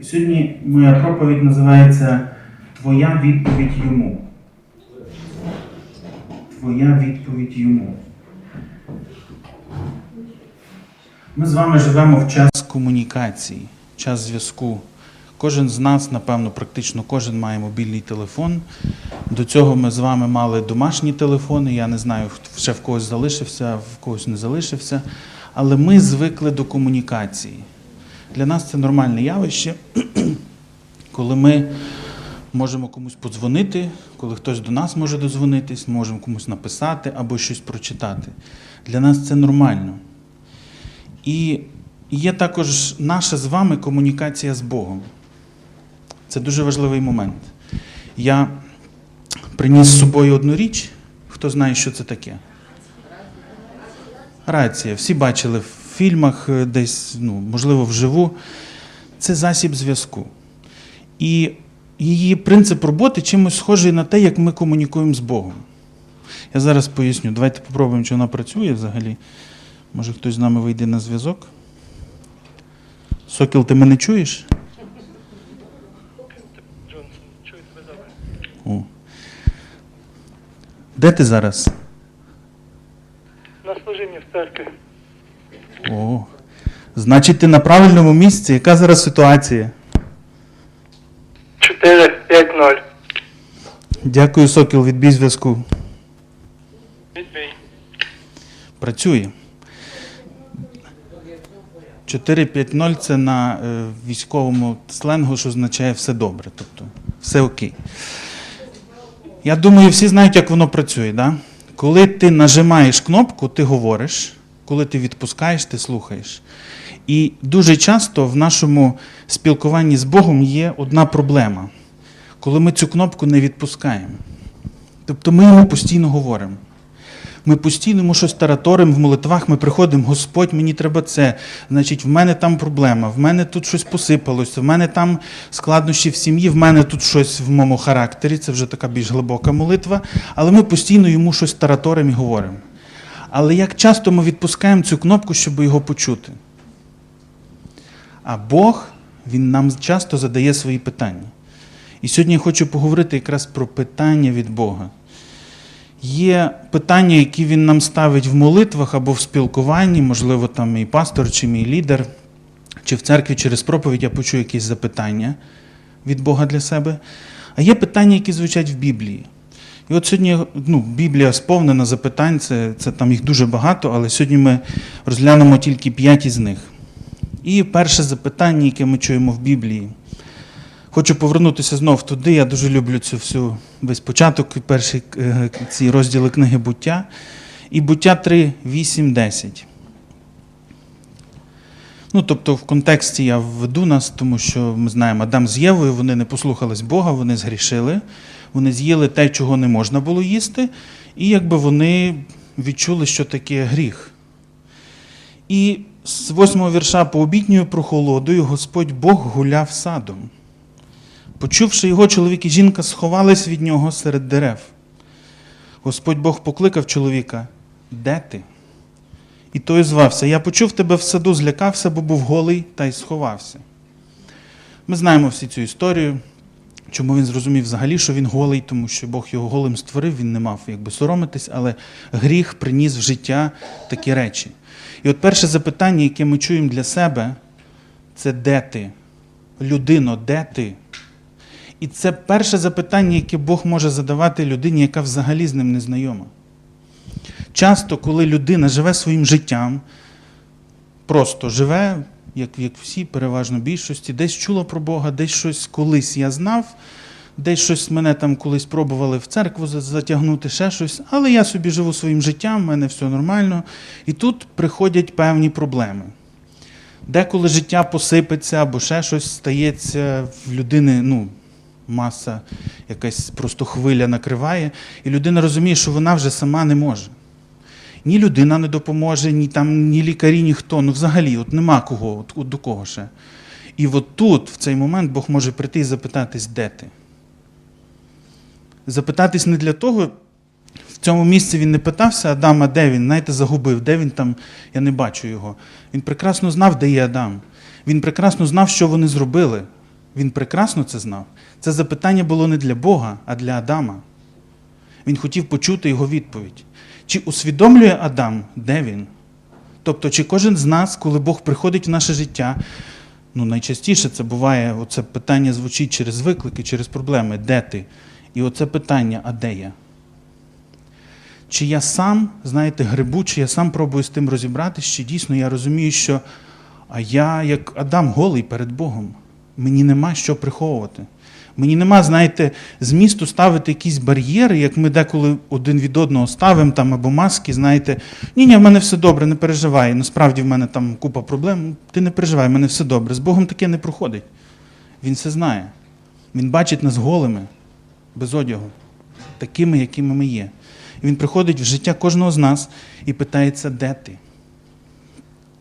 І сьогодні моя проповідь називається Твоя відповідь йому. Твоя відповідь йому. Ми з вами живемо в час комунікації, час зв'язку. Кожен з нас, напевно, практично кожен має мобільний телефон. До цього ми з вами мали домашні телефони. Я не знаю, ще в когось залишився, в когось не залишився. Але ми звикли до комунікації. Для нас це нормальне явище, коли ми можемо комусь подзвонити, коли хтось до нас може дозвонитись, можемо комусь написати або щось прочитати. Для нас це нормально. І є також наша з вами комунікація з Богом. Це дуже важливий момент. Я приніс з собою одну річ. Хто знає, що це таке? Рація. Всі бачили фільмах е, десь, ну, можливо, вживу. Це засіб зв'язку. І її принцип роботи чимось схожий на те, як ми комунікуємо з Богом. Я зараз поясню. Давайте попробуємо, чи вона працює взагалі. Може, хтось з нами вийде на зв'язок? Сокіл, ти мене чуєш? О. Де ти зараз? На служінні в церкві. О. Значить, ти на правильному місці. Яка зараз ситуація? 4, 5, 0. Дякую, Сокіл, відбій зв'язку. Відбій. Працює. 4-5-0 це на е, військовому сленгу, що означає все добре. Тобто все окей. Я думаю, всі знають, як воно працює. Да? Коли ти нажимаєш кнопку, ти говориш, коли ти відпускаєш, ти слухаєш. І дуже часто в нашому спілкуванні з Богом є одна проблема, коли ми цю кнопку не відпускаємо. Тобто ми йому постійно говоримо. Ми постійно йому щось тараторимо в молитвах, ми приходимо, Господь, мені треба це. Значить, в мене там проблема, в мене тут щось посипалося, в мене там складнощі в сім'ї, в мене тут щось в моєму характері, це вже така більш глибока молитва. Але ми постійно йому щось тараторимо і говоримо. Але як часто ми відпускаємо цю кнопку, щоб його почути? А Бог, Він нам часто задає свої питання. І сьогодні я хочу поговорити якраз про питання від Бога. Є питання, які він нам ставить в молитвах або в спілкуванні, можливо, там мій пастор чи мій лідер, чи в церкві через проповідь я почую якісь запитання від Бога для себе. А є питання, які звучать в Біблії. І от сьогодні ну, Біблія сповнена запитань, це, це там їх дуже багато, але сьогодні ми розглянемо тільки п'ять із них. І перше запитання, яке ми чуємо в Біблії. Хочу повернутися знов туди. Я дуже люблю цю всю весь початок, перші е, ці розділи книги буття. І буття 3, 8, 10. Ну, тобто, в контексті я введу нас, тому що ми знаємо, Адам з Євою, вони не послухались Бога, вони згрішили, вони з'їли те, чого не можна було їсти, і якби вони відчули, що таке гріх. І з восьмого вірша по обітньою прохолодою Господь Бог гуляв садом. Почувши його, чоловік і жінка сховались від нього серед дерев. Господь Бог покликав чоловіка: Де ти? І той звався: Я почув тебе в саду, злякався, бо був голий та й сховався. Ми знаємо всі цю історію. Чому він зрозумів взагалі, що він голий, тому що Бог його голим створив, він не мав якби соромитись, але гріх приніс в життя такі речі. І от перше запитання, яке ми чуємо для себе, це де ти? Людино, де ти? І це перше запитання, яке Бог може задавати людині, яка взагалі з ним не знайома. Часто, коли людина живе своїм життям, просто живе, як, як всі, переважно більшості, десь чула про Бога, десь щось колись я знав, десь щось мене там колись пробували в церкву затягнути, ще щось, але я собі живу своїм життям, в мене все нормально. І тут приходять певні проблеми. Деколи життя посипеться або ще щось стається в людини, ну, маса, якась просто хвиля накриває, і людина розуміє, що вона вже сама не може. Ні людина не допоможе, ні там, ні лікарі, ніхто. Ну взагалі, от нема кого, от, от до кого ще. І от тут, в цей момент, Бог може прийти і запитатись, де ти. Запитатись не для того, в цьому місці він не питався Адама, де він, знаєте, загубив, де він там, я не бачу його. Він прекрасно знав, де є Адам. Він прекрасно знав, що вони зробили. Він прекрасно це знав. Це запитання було не для Бога, а для Адама. Він хотів почути його відповідь. Чи усвідомлює Адам, де він? Тобто, чи кожен з нас, коли Бог приходить в наше життя, ну найчастіше це буває, оце питання звучить через виклики, через проблеми, де ти? І оце питання, а де я? Чи я сам, знаєте, грибу, чи я сам пробую з тим розібратися, чи дійсно я розумію, що а я, як Адам, голий перед Богом. Мені нема що приховувати. Мені нема, знаєте, змісту ставити якісь бар'єри, як ми деколи один від одного ставимо там або маски, знаєте, ні, ні, в мене все добре, не переживай. Насправді в мене там купа проблем. Ти не переживай, в мене все добре. З Богом таке не проходить. Він все знає. Він бачить нас голими, без одягу, такими, якими ми є. І він приходить в життя кожного з нас і питається, де ти?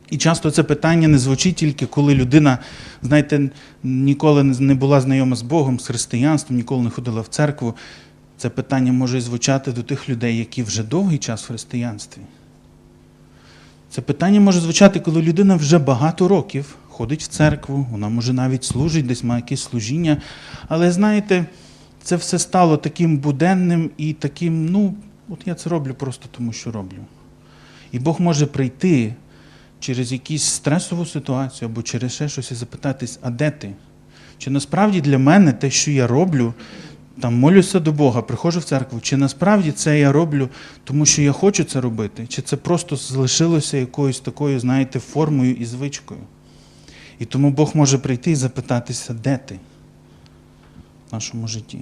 І часто це питання не звучить тільки, коли людина, знаєте, ніколи не була знайома з Богом, з християнством, ніколи не ходила в церкву. Це питання може звучати до тих людей, які вже довгий час в християнстві. Це питання може звучати, коли людина вже багато років ходить в церкву, вона може навіть служить, десь має якесь служіння. Але знаєте, це все стало таким буденним і таким, ну, от я це роблю просто тому, що роблю. І Бог може прийти через якусь стресову ситуацію або через ще щось запитатись, а де ти? Чи насправді для мене те, що я роблю, там молюся до Бога, приходжу в церкву, чи насправді це я роблю, тому що я хочу це робити, чи це просто залишилося якоюсь такою, знаєте, формою і звичкою. І тому Бог може прийти і запитатися, де ти в нашому житті.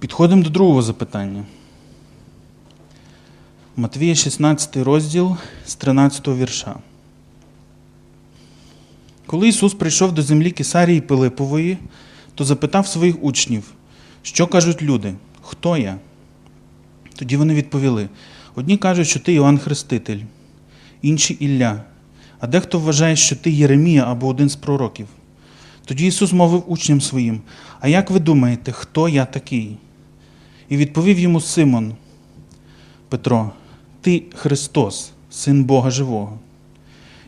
Підходимо до другого запитання. Матвія 16 розділ з 13 вірша. Коли Ісус прийшов до землі Кесарії Пилипової, то запитав своїх учнів, що кажуть люди, хто я? Тоді вони відповіли: одні кажуть, що ти Іоанн Хреститель, інші Ілля, а дехто вважає, що ти Єремія або один з пророків. Тоді Ісус мовив учням своїм: А як ви думаєте, хто я такий? І відповів йому Симон Петро, ти Христос, син Бога Живого.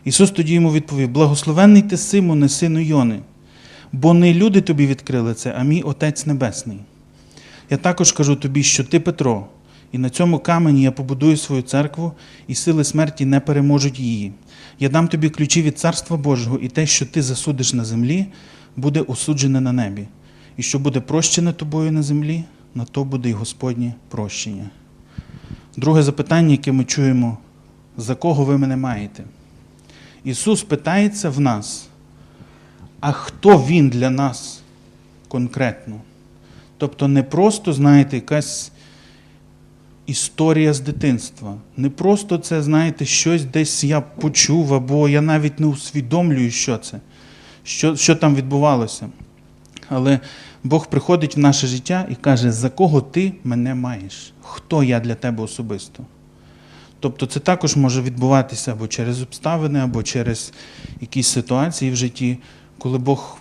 Ісус тоді йому відповів: Благословенний ти Симоне, сину Йони, бо не люди тобі відкрили це, а мій Отець Небесний. Я також кажу тобі, що ти Петро, і на цьому камені я побудую свою церкву, і сили смерті не переможуть її. Я дам тобі ключі від Царства Божого, і те, що ти засудиш на землі, буде осуджене на небі, і що буде прощене тобою на землі, на то буде й Господнє прощення. Друге запитання, яке ми чуємо, за кого ви мене маєте? Ісус питається в нас, а хто Він для нас конкретно? Тобто не просто, знаєте, якась історія з дитинства. Не просто це, знаєте, щось десь я почув, або я навіть не усвідомлюю, що це, що, що там відбувалося. Але Бог приходить в наше життя і каже, за кого ти мене маєш? Хто я для тебе особисто? Тобто це також може відбуватися або через обставини, або через якісь ситуації в житті, коли Бог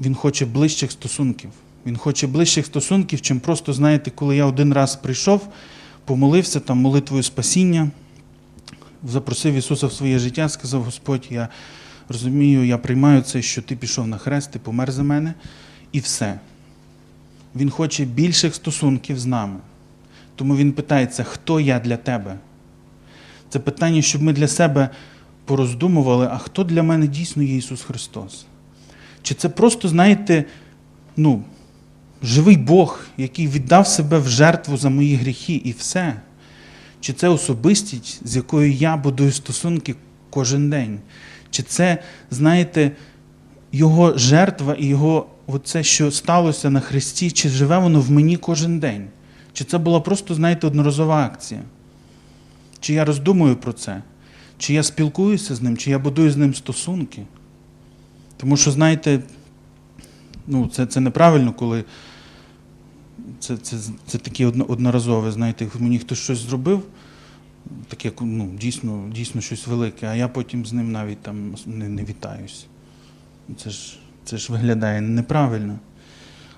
Він хоче ближчих стосунків. Він хоче ближчих стосунків, чим просто, знаєте, коли я один раз прийшов, помолився там молитвою спасіння, запросив Ісуса в своє життя, сказав: Господь, я розумію, я приймаю це, що Ти пішов на хрест, ти помер за мене, і все. Він хоче більших стосунків з нами. Тому Він питається, хто я для тебе? Це питання, щоб ми для себе пороздумували, а хто для мене дійсно є Ісус Христос? Чи це просто, знаєте, ну, живий Бог, який віддав себе в жертву за мої гріхи і все? Чи це особистість, з якою я будую стосунки кожен день? Чи це, знаєте, Його жертва і Його оце, що сталося на Христі, чи живе воно в мені кожен день? Чи це була просто, знаєте, одноразова акція? Чи я роздумую про це? Чи я спілкуюся з ним, чи я будую з ним стосунки? Тому що, знаєте, ну, це, це неправильно, коли це, це, це таке одноразове, знаєте, мені хтось щось зробив, таке ну, дійсно, дійсно щось велике, а я потім з ним навіть там не, не вітаюсь. Це ж, це ж виглядає неправильно.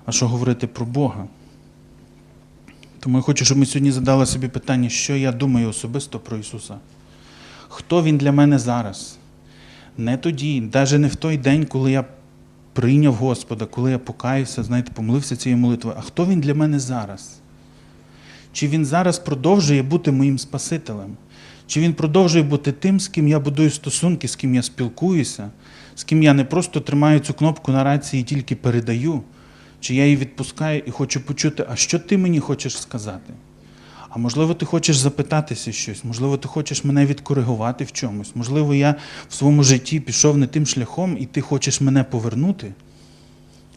А що говорити про Бога? Тому я хочу, щоб ми сьогодні задали собі питання, що я думаю особисто про Ісуса. Хто він для мене зараз? Не тоді, навіть не в той день, коли я прийняв Господа, коли я покаявся, знаєте, помолився цією молитвою. А хто він для мене зараз? Чи він зараз продовжує бути моїм Спасителем? Чи він продовжує бути тим, з ким я будую стосунки, з ким я спілкуюся, з ким я не просто тримаю цю кнопку на рації і тільки передаю, чи я її відпускаю і хочу почути, а що ти мені хочеш сказати? А можливо, ти хочеш запитатися щось, можливо, ти хочеш мене відкоригувати в чомусь, можливо, я в своєму житті пішов не тим шляхом, і ти хочеш мене повернути.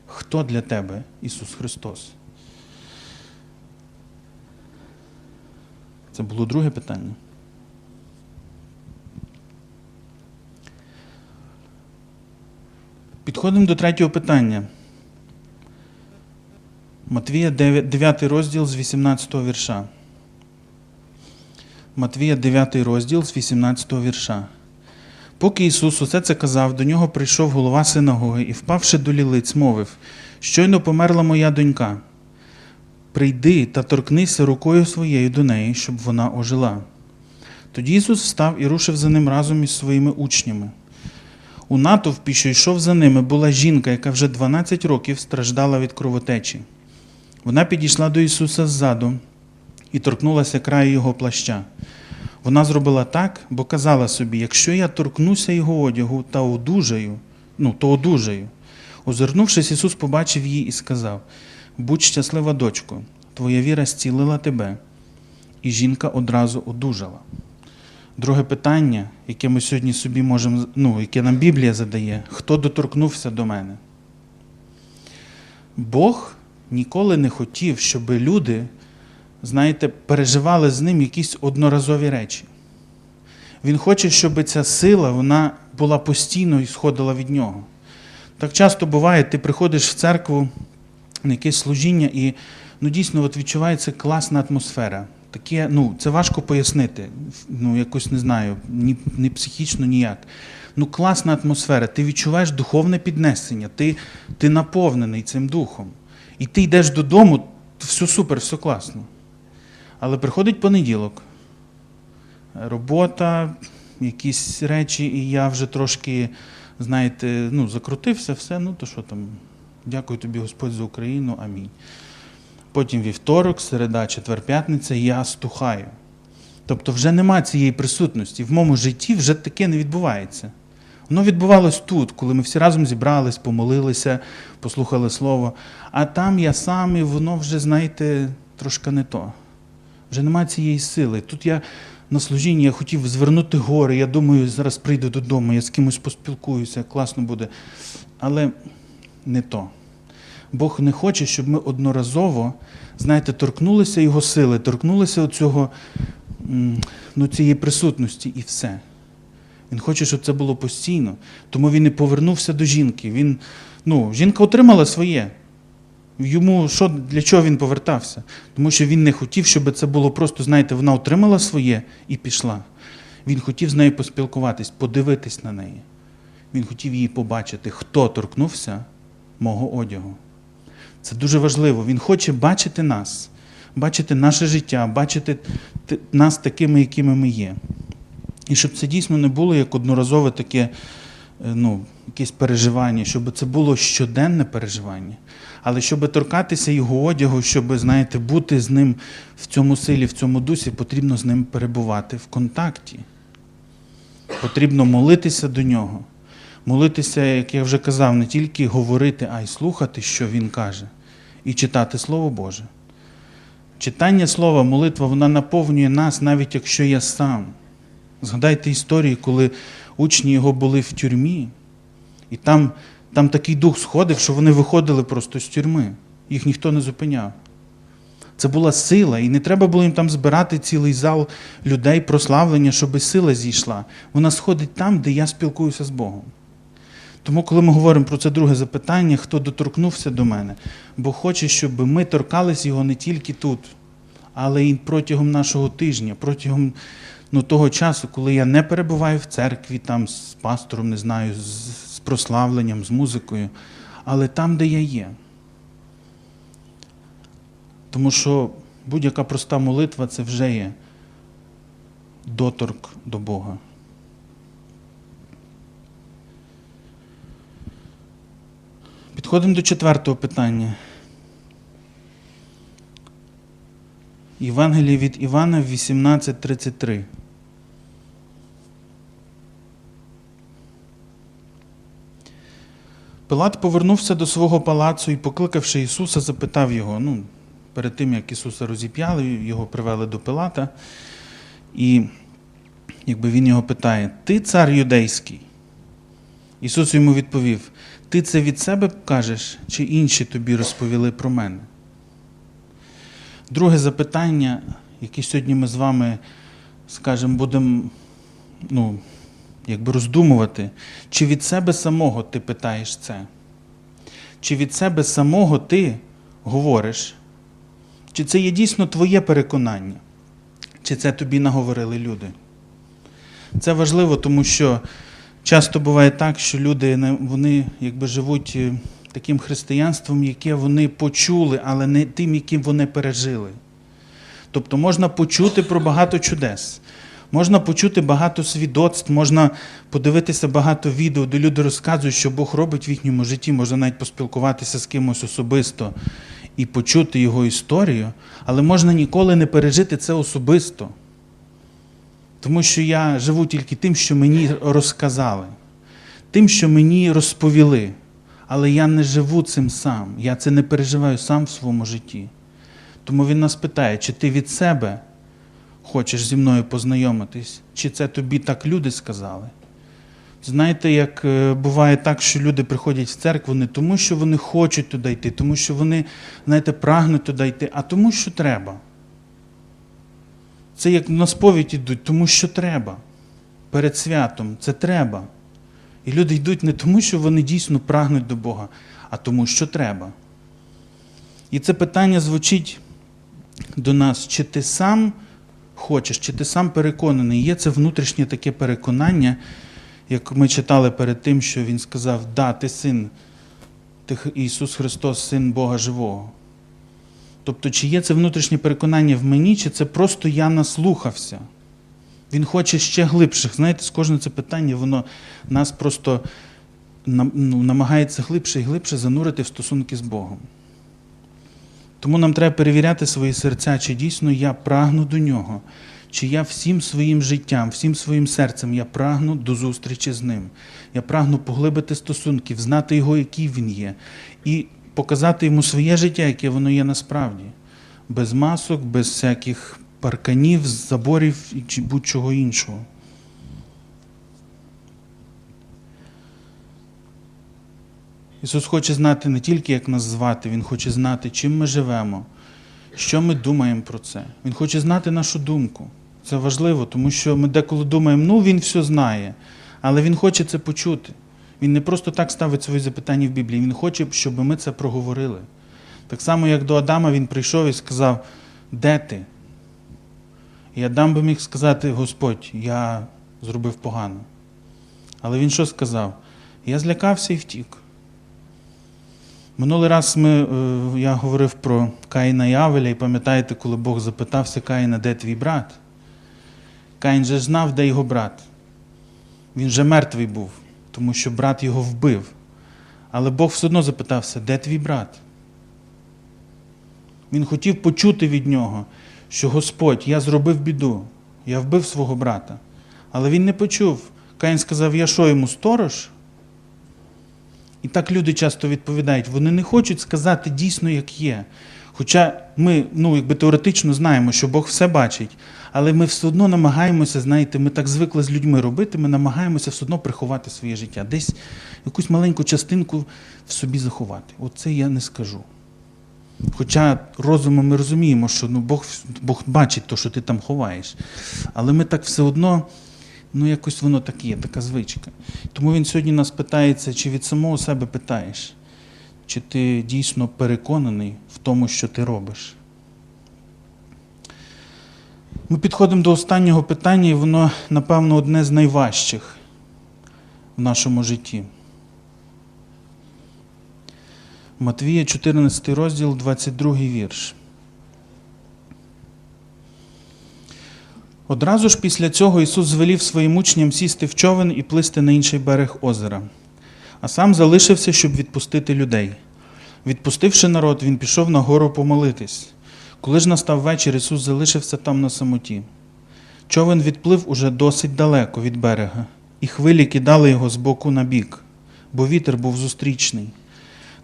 Хто для тебе Ісус Христос? Це було друге питання. Підходимо до третього питання. Матвія 9 розділ з 18 вірша. Матвія 9 розділ з 18 вірша. Поки Ісус усе це казав, до нього прийшов голова синагоги і, впавши до лілиць, мовив: Щойно померла моя донька. Прийди та торкнися рукою своєю до неї, щоб вона ожила. Тоді Ісус встав і рушив за ним разом із своїми учнями. У натовпі, що йшов за ними, була жінка, яка вже 12 років страждала від кровотечі. Вона підійшла до Ісуса ззаду і торкнулася краю його плаща. Вона зробила так, бо казала собі: якщо я торкнуся його одягу та одужаю, ну, то одужаю. Озирнувшись, Ісус побачив її і сказав: Будь щаслива, дочко, твоя віра зцілила тебе. І жінка одразу одужала. Друге питання, яке ми сьогодні собі можемо, ну, яке нам Біблія задає, хто доторкнувся до мене? Бог ніколи не хотів, щоб люди, знаєте, переживали з ним якісь одноразові речі. Він хоче, щоб ця сила вона була постійно і сходила від нього. Так часто буває, ти приходиш в церкву на якесь служіння, і ну, дійсно от відчувається класна атмосфера. Таке, ну, це важко пояснити. Ну, якось не знаю, ні, ні психічно, ніяк. Ну, класна атмосфера. Ти відчуваєш духовне піднесення, ти, ти наповнений цим духом. І ти йдеш додому, все супер, все класно. Але приходить понеділок, робота, якісь речі, і я вже трошки, знаєте, ну, закрутився, все, ну то що там, дякую тобі, Господь, за Україну, амінь. Потім вівторок, середа, четвер, п'ятниця, я стухаю. Тобто вже нема цієї присутності. В моєму житті вже таке не відбувається. Воно відбувалось тут, коли ми всі разом зібрались, помолилися, послухали слово. А там я сам, і воно вже, знаєте, трошки не то. Вже немає цієї сили. Тут я на служінні я хотів звернути гори. Я думаю, зараз прийду додому, я з кимось поспілкуюся, класно буде. Але не то. Бог не хоче, щоб ми одноразово, знаєте, торкнулися Його сили, торкнулися оцього, ну, цієї присутності і все. Він хоче, щоб це було постійно. Тому він і повернувся до жінки. Він, ну, жінка отримала своє. Йому що, для чого він повертався? Тому що він не хотів, щоб це було просто, знаєте, вона отримала своє і пішла. Він хотів з нею поспілкуватись, подивитись на неї. Він хотів її побачити, хто торкнувся мого одягу. Це дуже важливо. Він хоче бачити нас, бачити наше життя, бачити нас такими, якими ми є. І щоб це дійсно не було як одноразове таке е, ну, якесь переживання, щоб це було щоденне переживання. Але щоб торкатися його одягу, щоб, знаєте, бути з ним в цьому силі, в цьому дусі, потрібно з ним перебувати в контакті. Потрібно молитися до нього. Молитися, як я вже казав, не тільки говорити, а й слухати, що він каже, і читати Слово Боже. Читання слова, молитва, вона наповнює нас, навіть якщо я сам. Згадайте історії, коли учні його були в тюрмі, і там, там такий дух сходив, що вони виходили просто з тюрми. Їх ніхто не зупиняв. Це була сила, і не треба було їм там збирати цілий зал людей, прославлення, щоб сила зійшла. Вона сходить там, де я спілкуюся з Богом. Тому, коли ми говоримо про це друге запитання, хто доторкнувся до мене, Бог хоче, щоб ми торкались його не тільки тут, але й протягом нашого тижня, протягом ну, того часу, коли я не перебуваю в церкві, там з пастором, не знаю, з прославленням, з музикою, але там, де я є. Тому що будь-яка проста молитва це вже є доторк до Бога. Підходимо до четвертого питання. Євангеліє від Івана 18.33. Пилат повернувся до свого палацу і, покликавши Ісуса, запитав його. Ну, перед тим, як Ісуса розіп'яли, його привели до Пилата. І якби він його питає: Ти цар юдейський? Ісус йому відповів: Ти це від себе кажеш, чи інші тобі розповіли про мене? Друге запитання, яке сьогодні ми з вами, скажімо, будемо ну, якби роздумувати, чи від себе самого ти питаєш це? Чи від себе самого ти говориш? Чи це є дійсно твоє переконання? Чи це тобі наговорили люди? Це важливо, тому що часто буває так, що люди вони якби живуть е, таким християнством, яке вони почули, але не тим, яким вони пережили. Тобто можна почути про багато чудес, можна почути багато свідоцтв, можна подивитися багато відео, де люди розказують, що Бог робить в їхньому житті, можна навіть поспілкуватися з кимось особисто і почути його історію, але можна ніколи не пережити це особисто. Тому що я живу тільки тим, що мені розказали, тим, що мені розповіли. Але я не живу цим сам. Я це не переживаю сам в своєму житті. Тому він нас питає, чи ти від себе хочеш зі мною познайомитись, чи це тобі так люди сказали. Знаєте, як е, буває так, що люди приходять в церкву не тому, що вони хочуть туди йти, тому що вони, знаєте, прагнуть туди йти, а тому, що треба. Це як на сповідь йдуть, тому що треба. Перед святом це треба. І люди йдуть не тому, що вони дійсно прагнуть до Бога, а тому, що треба. І це питання звучить до нас, чи ти сам хочеш, чи ти сам переконаний. Є це внутрішнє таке переконання, як ми читали перед тим, що Він сказав, да, ти син, ти Ісус Христос, син Бога живого. Тобто, чи є це внутрішнє переконання в мені, чи це просто я наслухався? Він хоче ще глибших. Знаєте, з кожне це питання, воно нас просто ну, намагається глибше і глибше занурити в стосунки з Богом. Тому нам треба перевіряти свої серця, чи дійсно я прагну до нього, чи я всім своїм життям, всім своїм серцем я прагну до зустрічі з ним. Я прагну поглибити стосунки, знати його, який він є, і показати йому своє життя, яке воно є насправді, без масок, без всяких парканів, заборів і будь-чого іншого. Ісус хоче знати не тільки, як нас звати, Він хоче знати, чим ми живемо, що ми думаємо про це. Він хоче знати нашу думку. Це важливо, тому що ми деколи думаємо, ну він все знає, але Він хоче це почути. Він не просто так ставить свої запитання в Біблії, Він хоче, щоб ми це проговорили. Так само, як до Адама він прийшов і сказав, де ти? І Адам би міг сказати, Господь, я зробив погано. Але він що сказав? Я злякався і втік. Минулий раз ми, е, я говорив про Каїна і Авеля, і пам'ятаєте, коли Бог запитався Каїна, де твій брат? Каїн же знав, де його брат. Він вже мертвий був, тому що брат його вбив. Але Бог все одно запитався, де твій брат? Він хотів почути від нього, що Господь, я зробив біду, я вбив свого брата. Але він не почув. Каїн сказав, я що йому сторож? І так люди часто відповідають, вони не хочуть сказати дійсно, як є. Хоча ми ну, якби теоретично знаємо, що Бог все бачить, але ми все одно намагаємося, знаєте, ми так звикли з людьми робити, ми намагаємося все одно приховати своє життя, десь якусь маленьку частинку в собі заховати. Оце я не скажу. Хоча розумом ми розуміємо, що ну, Бог, Бог бачить те, що ти там ховаєш. Але ми так все одно, ну якось воно так є, така звичка. Тому він сьогодні нас питається, чи від самого себе питаєш, чи ти дійсно переконаний в тому, що ти робиш. Ми підходимо до останнього питання, і воно, напевно, одне з найважчих в нашому житті. Матвія, 14 розділ, 22 вірш. Одразу ж після цього Ісус звелів своїм учням сісти в човен і плисти на інший берег озера. А сам залишився, щоб відпустити людей. Відпустивши народ, він пішов на гору помолитись. Коли ж настав вечір, Ісус залишився там на самоті. Човен відплив уже досить далеко від берега, і хвилі кидали його з боку на бік, бо вітер був зустрічний.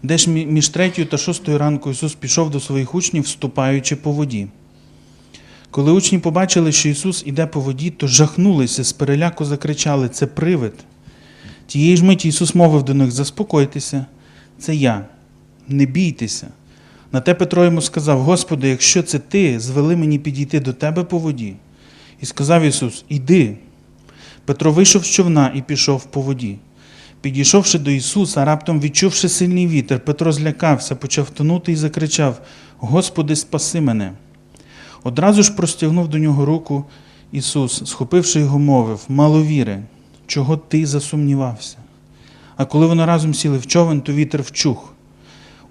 Десь мі- між третьою та шостою ранку Ісус пішов до своїх учнів, вступаючи по воді. Коли учні побачили, що Ісус іде по воді, то жахнулися, з переляку закричали: Це привид. Тієї ж миті Ісус мовив до них: Заспокойтеся, це я, не бійтеся. На те Петро йому сказав: Господи, якщо це ти, звели мені підійти до тебе по воді. І сказав Ісус: Іди. Петро вийшов з човна і пішов по воді. Підійшовши до Ісуса, раптом відчувши сильний вітер, Петро злякався, почав тонути і закричав: Господи, спаси мене. Одразу ж простягнув до нього руку Ісус, схопивши його, мовив: Маловіри, чого ти засумнівався? А коли вони разом сіли в човен, то вітер вчух.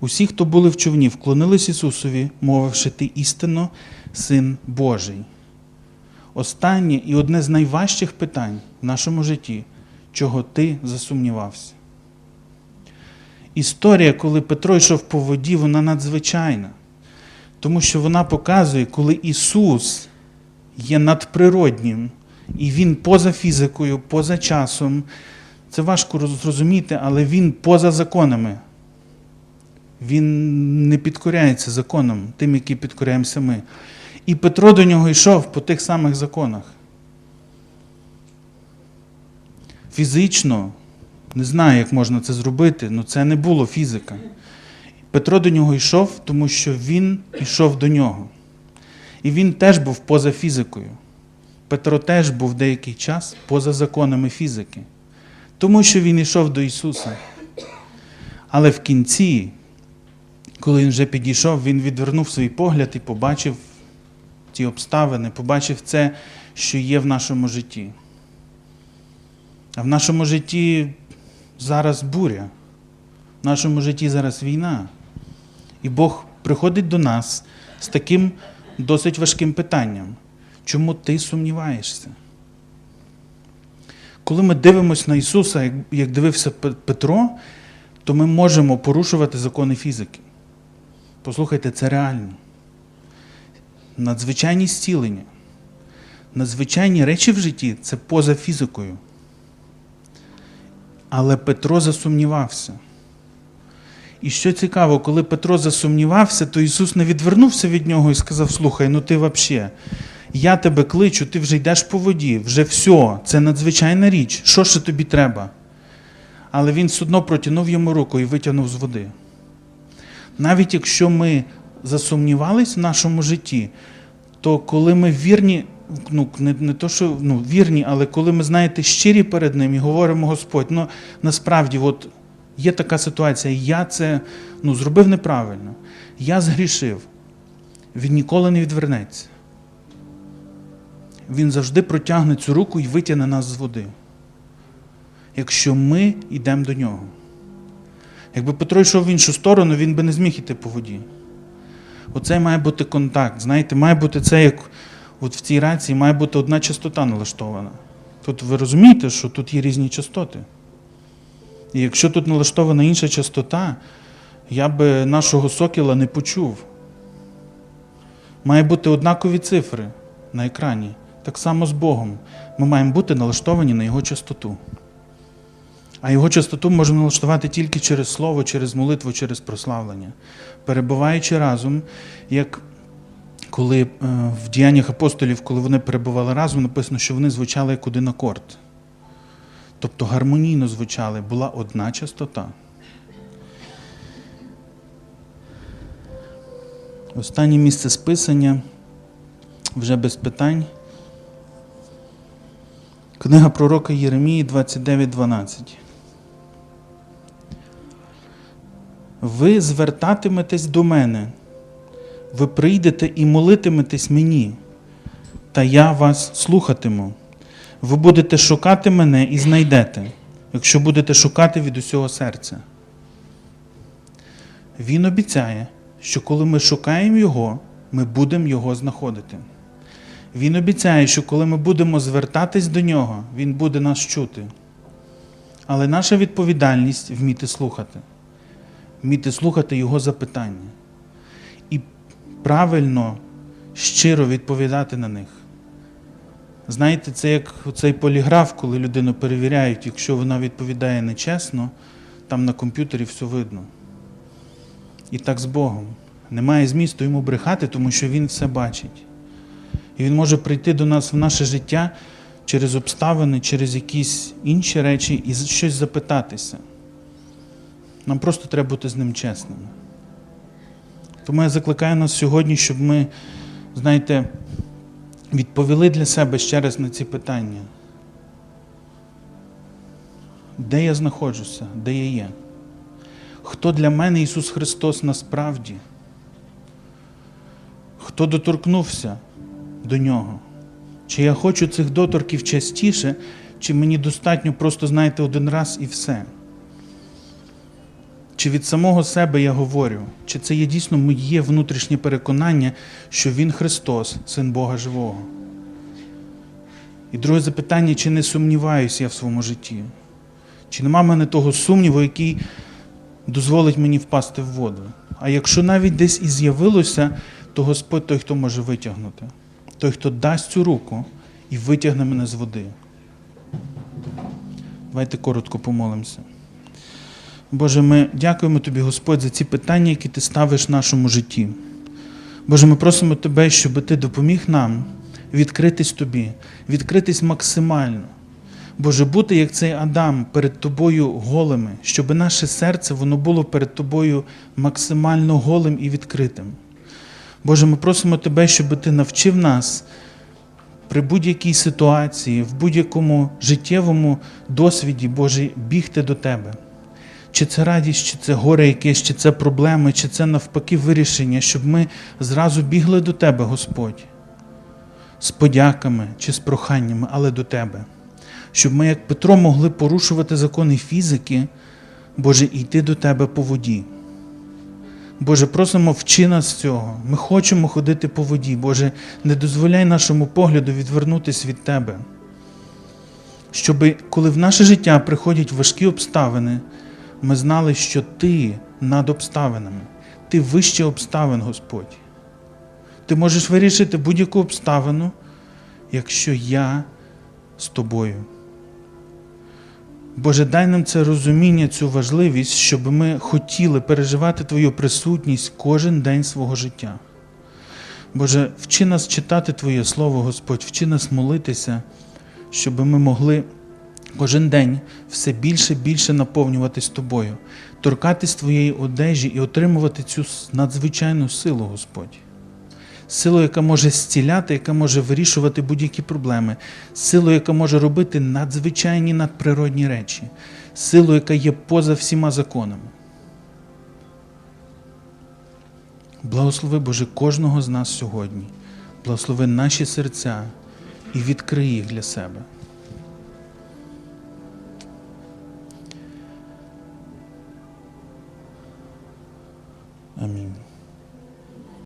Усі, хто були в човні, вклонились Ісусові, мовивши, ти істинно Син Божий. Останнє і одне з найважчих питань в нашому житті, чого ти засумнівався. Історія, коли Петро йшов по воді, вона надзвичайна, тому що вона показує, коли Ісус є надприроднім, і Він поза фізикою, поза часом. Це важко зрозуміти, але Він поза законами. Він не підкоряється законам, тим, які підкоряємося ми. І Петро до нього йшов по тих самих законах. Фізично, не знаю, як можна це зробити, але це не було фізика. Петро до нього йшов, тому що він йшов до нього. І він теж був поза фізикою. Петро теж був деякий час поза законами фізики, тому що він йшов до Ісуса. Але в кінці, коли він вже підійшов, він відвернув свій погляд і побачив ті обставини, побачив це, що є в нашому житті. А в нашому житті зараз буря, в нашому житті зараз війна. І Бог приходить до нас з таким досить важким питанням. Чому ти сумніваєшся? Коли ми дивимося на Ісуса, як, дивився Петро, то ми можемо порушувати закони фізики. Послухайте, це реально. Надзвичайні зцілення, надзвичайні речі в житті це поза фізикою. Але Петро засумнівався. І що цікаво, коли Петро засумнівався, то Ісус не відвернувся від нього і сказав: Слухай, ну ти взагалі, я тебе кличу, ти вже йдеш по воді, вже все, це надзвичайна річ. Що ще тобі треба? Але він все одно протягнув йому руку і витягнув з води. Навіть якщо ми засумнівались в нашому житті, то коли ми вірні, ну не, не то, що ну, вірні, але коли ми, знаєте, щирі перед ним і говоримо Господь, ну насправді, от є така ситуація, я це ну, зробив неправильно, я згрішив, він ніколи не відвернеться. Він завжди протягне цю руку і витягне нас з води. Якщо ми йдемо до нього. Якби Петро йшов в іншу сторону, він би не зміг іти по воді. Оце має бути контакт. Знаєте, має бути це, як от в цій рації має бути одна частота налаштована. Тут ви розумієте, що тут є різні частоти. І якщо тут налаштована інша частота, я би нашого сокіла не почув. Має бути однакові цифри на екрані. Так само з Богом. Ми маємо бути налаштовані на його частоту. А його частоту можемо налаштувати тільки через слово, через молитву, через прославлення. Перебуваючи разом, як коли е, в діяннях апостолів, коли вони перебували разом, написано, що вони звучали як один акорд. Тобто гармонійно звучали, була одна частота. Останнє місце списання вже без питань. Книга пророка Єремії 29.12. Ви звертатиметесь до мене, ви прийдете і молитиметесь мені, та я вас слухатиму. Ви будете шукати мене і знайдете, якщо будете шукати від усього серця. Він обіцяє, що коли ми шукаємо Його, ми будемо Його знаходити. Він обіцяє, що коли ми будемо звертатись до нього, Він буде нас чути. Але наша відповідальність вміти слухати, вміти слухати Його запитання і правильно, щиро відповідати на них. Знаєте, це як цей поліграф, коли людину перевіряють, якщо вона відповідає нечесно, там на комп'ютері все видно. І так з Богом. Немає змісту йому брехати, тому що він все бачить. І він може прийти до нас в наше життя через обставини, через якісь інші речі і щось запитатися. Нам просто треба бути з ним чесними. Тому я закликаю нас сьогодні, щоб ми, знаєте, відповіли для себе ще раз на ці питання. Де я знаходжуся, де я є? Хто для мене Ісус Христос насправді? Хто доторкнувся до Нього? Чи я хочу цих доторків частіше, чи мені достатньо просто, знаєте, один раз і все? Чи від самого себе я говорю, чи це є дійсно моє внутрішнє переконання, що Він Христос, Син Бога Живого? І друге запитання, чи не сумніваюся я в своєму житті? Чи нема в мене того сумніву, який дозволить мені впасти в воду? А якщо навіть десь і з'явилося, то Господь той, хто може витягнути, той, хто дасть цю руку і витягне мене з води. Давайте коротко помолимося. Боже, ми дякуємо Тобі, Господь, за ці питання, які ти ставиш в нашому житті. Боже, ми просимо Тебе, щоб Ти допоміг нам відкритись Тобі, відкритись максимально. Боже, бути як цей Адам перед Тобою голими, щоб наше серце воно було перед Тобою максимально голим і відкритим. Боже, ми просимо Тебе, щоб Ти навчив нас при будь-якій ситуації, в будь-якому життєвому досвіді, Боже, бігти до Тебе. Чи це радість, чи це горе якесь, чи це проблеми, чи це навпаки вирішення, щоб ми зразу бігли до Тебе, Господь, з подяками чи з проханнями, але до Тебе. Щоб ми, як Петро, могли порушувати закони фізики, Боже, йти до Тебе по воді. Боже, просимо вчи нас цього. Ми хочемо ходити по воді. Боже, не дозволяй нашому погляду відвернутися від Тебе. Щоб коли в наше життя приходять важкі обставини, ми знали, що Ти над обставинами, Ти вище обставин, Господь. Ти можеш вирішити будь-яку обставину, якщо я з тобою. Боже, дай нам це розуміння, цю важливість, щоб ми хотіли переживати Твою присутність кожен день свого життя. Боже, вчи нас читати Твоє Слово, Господь, вчи нас молитися, щоб ми могли кожен день все більше і більше наповнюватись Тобою, торкатись Твоєї одежі і отримувати цю надзвичайну силу, Господь силою, яка може зціляти, яка може вирішувати будь-які проблеми, силою, яка може робити надзвичайні надприродні речі, силою, яка є поза всіма законами. Благослови Боже кожного з нас сьогодні, благослови наші серця і відкрий їх для себе. Амінь.